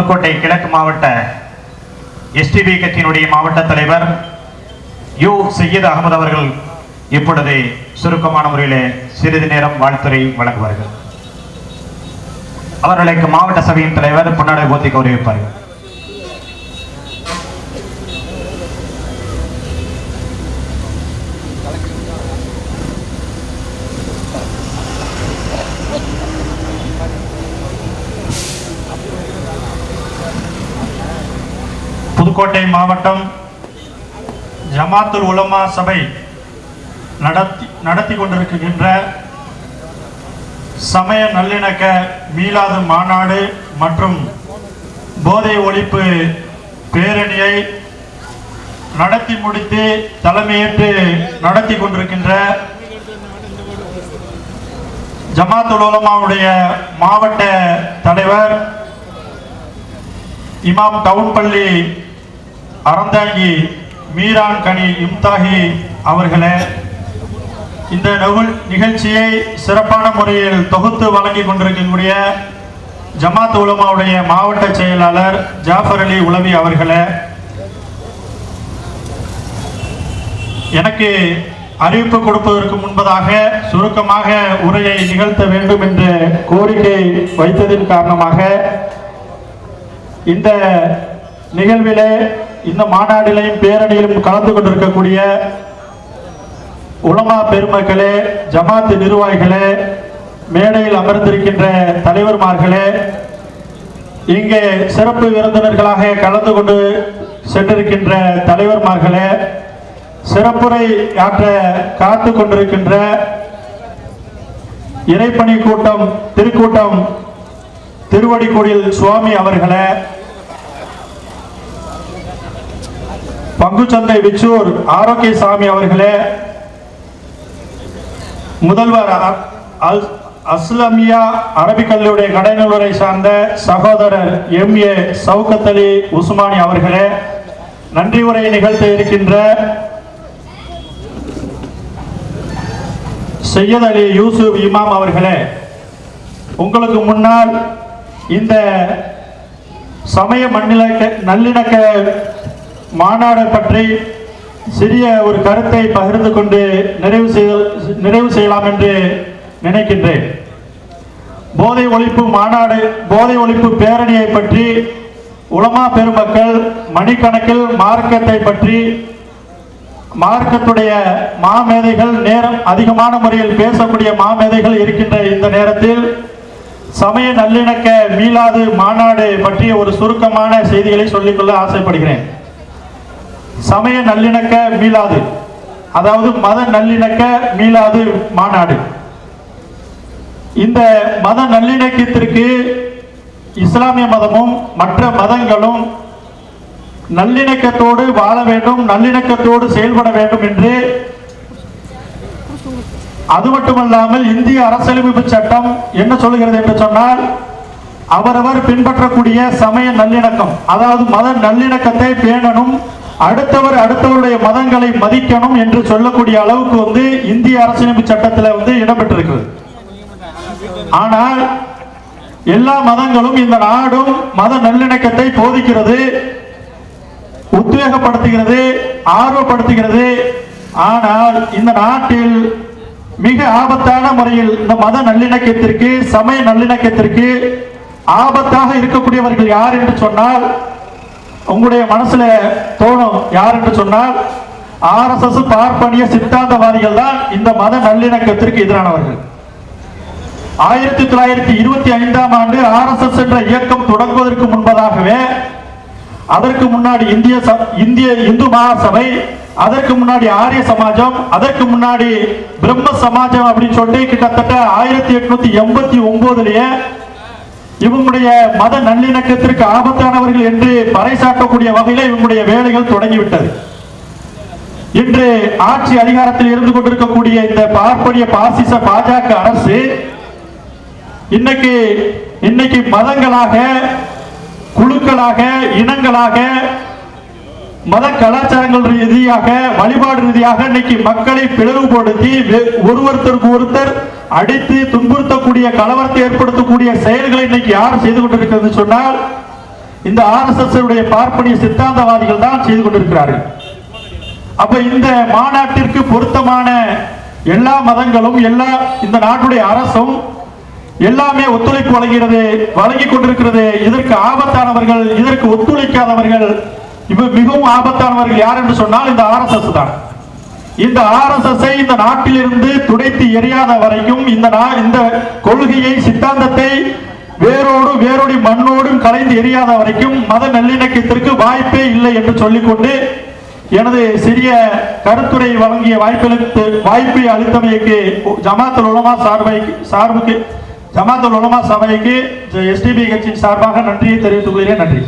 புதுக்கோட்டை கிழக்கு மாவட்ட எஸ்டிபி கட்சியினுடைய மாவட்ட தலைவர் யு சையத் அகமது அவர்கள் இப்பொழுது சுருக்கமான முறையிலே சிறிது நேரம் வாழ்த்துறை வழங்குவார்கள். அவர்களுக்கு மாவட்ட சபையின் தலைவர் பொன்னாடை போத்தி கௌரவிப்பார்கள் புதுக்கோட்டை மாவட்டம் ஜமாத்துல் உலமா சபை நடத்தி நடத்தி கொண்டிருக்கின்ற சமய நல்லிணக்க மீளாது மாநாடு மற்றும் போதை ஒழிப்பு பேரணியை நடத்தி முடித்து தலைமையேற்று நடத்தி கொண்டிருக்கின்ற ஜமாத்துல் உலமாவுடைய மாவட்ட தலைவர் இமாம் டவுன் பள்ளி அறந்தாங்கி மீரான் கனி இம்தாஹி அவர்களே இந்த நகுல் நிகழ்ச்சியை சிறப்பான முறையில் தொகுத்து வழங்கி கொண்டிருக்கக்கூடிய ஜமாத் உலமாவுடைய மாவட்ட செயலாளர் ஜாஃபர் அலி உலவி அவர்களே எனக்கு அறிவிப்பு கொடுப்பதற்கு முன்பதாக சுருக்கமாக உரையை நிகழ்த்த வேண்டும் என்ற கோரிக்கை வைத்ததின் காரணமாக இந்த நிகழ்விலே இந்த மாநாட்டிலையும் பேரணியிலும் கலந்து கொண்டிருக்கக்கூடிய உலமா பெருமக்களே ஜமாத்து நிர்வாகிகளே மேடையில் அமர்ந்திருக்கின்ற தலைவர்மார்களே இங்கே சிறப்பு விருந்தினர்களாக கலந்து கொண்டு சென்றிருக்கின்ற தலைவர்மார்களே சிறப்புரை ஆற்ற காத்து கொண்டிருக்கின்ற இறைப்பணி கூட்டம் திருக்கூட்டம் திருவடிக்கோடியில் சுவாமி அவர்களே பங்குச்சந்தை விச்சூர் ஆரோக்கியசாமி அவர்களே முதல்வர் அல்- அஸ்லமியா அரபிக்கல்லுடைய கல்லூரி கடைநூலரை சார்ந்த சகோதரர் எம். ஏ. சவுகத் அலி உஸ்மானி அவர்களே நன்றி உரையை நிகழ்த்த இருக்கின்ற சையத் அலி யூசுப் இமாம் அவர்களே உங்களுக்கு முன்னால் இந்த சமய மண்ணிலக்க நல்லிணக்க மாநாடு பற்றி சிறிய ஒரு கருத்தை பகிர்ந்து கொண்டு நிறைவு செய்ய நிறைவு செய்யலாம் என்று நினைக்கின்றேன். போதை ஒழிப்பு மாநாடு போதை ஒழிப்பு பேரணியை பற்றி உலமா பெருமக்கள் மணிக்கணக்கில் மார்க்கத்தை பற்றி மார்க்கத்துடைய மாமேதைகள் நேரம் அதிகமான முறையில் பேசக்கூடிய மாமேதைகள் இருக்கின்ற இந்த நேரத்தில் சமய நல்லிணக்க மீளாது மாநாடு பற்றிய ஒரு சுருக்கமான செய்திகளை சொல்லிக்கொள்ள ஆசைப்படுகிறேன். சமய நல்லிணக்க மீளாது. அதாவது மத நல்லிணக்க மீளாது மாநாடு. இந்த மத நல்லிணக்கத்திற்கு இஸ்லாமிய மதமும் மற்ற மதங்களும் நல்லிணக்கத்தோடு வாழ வேண்டும் நல்லிணக்கத்தோடு செயல்பட வேண்டும் என்று அது மட்டுமல்லாமல் இந்திய அரசியலமைப்பு சட்டம் என்ன சொல்லுகிறது என்று சொன்னால் அவரவர் பின்பற்றக்கூடிய சமய நல்லிணக்கம் அதாவது மத நல்லிணக்கத்தை பேணணும் அடுத்தவர் அடுத்தவருடைய மதங்களை மதிக்கணும் என்று சொல்லக்கூடிய அளவுக்கு வந்து இந்திய அரசியலமைப்பு சட்டத்தில் வந்து இடம்பெற்றிருக்கிறது. ஆனால் எல்லா மதங்களும் இந்த நாடும் மத நல்லிணக்கத்தை போதிக்கிறது உத்வேகப்படுத்துகிறது ஆர்வப்படுத்துகிறது. ஆனால் இந்த நாட்டில் மிக ஆபத்தான முறையில் இந்த மத நல்லிணக்கத்திற்கு சமய நல்லிணக்கத்திற்கு ஆபத்தாக இருக்கக்கூடியவர்கள் யார் என்று சொன்னால் உங்களுடைய மனசுல தோணும் யார் என்று சொன்னால் ஆர்எஸ்எஸ் பார்ப்பனிய சித்தாந்தவாதிகள் தான் இந்த மத நல்லிணக்கத்திற்கு எதிரானவர்கள். ஆயிரத்தி தொள்ளாயிரத்தி இருபத்தி ஐந்தாம் ஆண்டு ஆர்எஸ்எஸ் என்ற இயக்கம் தொடங்குவதற்கு முன்பதாகவே அதற்கு முன்னாடி இந்திய இந்திய இந்து மகாசபை அதற்கு முன்னாடி ஆரிய சமாஜம் அதற்கு முன்னாடி பிரம்ம சமாஜம் அப்படின்னு சொல்லி கிட்டத்தட்ட ஆயிரத்தி எட்நூத்தி எண்பத்தி ஒன்பதுலயே இவங்களுடைய மத நல்லிணக்கத்திற்கு ஆபத்தானவர்கள் என்று பறைசாட்டக்கூடிய வகையில் இவங்களுடைய வேலைகள் தொடங்கிவிட்டது. இன்று ஆட்சி அதிகாரத்தில் இருந்து கொண்டிருக்கக்கூடிய இந்த பார்ப்பனிய பாசிச பாஜக அரசு இன்னைக்கு இன்னைக்கு மதங்களாக குழுக்களாக இனங்களாக மத கலாச்சாரங்கள் ரீதியாக வழிபாடு ரீதியாக இன்னைக்கு மக்களை பிளவுபடுத்தி வெ- ஒருவருத்தருக்கு ஒருத்தர் அடித்து துன்புறுத்தக்கூடிய கலவரத்தை ஏற்படுத்தக்கூடிய செயல்களை இன்னைக்கு யார் செய்து கொண்டிருக்கிறது சொன்னால் இந்த ஆர்எஸ்எஸ் உடைய பார்ப்பனிய சித்தாந்தவாதிகள் தான் செய்து கொண்டிருக்கிறார்கள். அப்ப இந்த மாநாட்டிற்கு பொருத்தமான எல்லா மதங்களும் எல்லா இந்த நாட்டுடைய அரசும் எல்லாமே ஒத்துழைப்பு வழங்குகிறது வழங்கி கொண்டிருக்கிறது. இதற்கு ஆபத்தானவர்கள் இதற்கு ஒத்துழைக்காதவர்கள் இவ மிகவும் ஆபத்தானவர்கள் யார் என்று சொன்னால் இந்த ஆர்எஸ்எஸ் தான். இந்த ஆர்எஸ்எஸ் இந்த நாட்டிலிருந்து துடைத்து எரியாத வரைக்கும் இந்த இந்த கொள்கையை சித்தாந்தத்தை வேரோடு வேரோடி மண்ணோடும் கலைந்து எரியாத வரைக்கும் மத நல்லிணக்கத்திற்கு வாய்ப்பே இல்லை என்று சொல்லிக்கொண்டு எனது சிறிய கருத்துரை வழங்கிய வாய்ப்பளித்து வாய்ப்பை அளித்தமைக்கு ஜமாத்துல் உலமா சார்பை சார்புக்கு ஜமாத்துல் உலமா சபைக்கு எஸ்டிபி கட்சியின் சார்பாக நன்றியை தெரிவித்துக் கொள்கிறேன். நன்றி.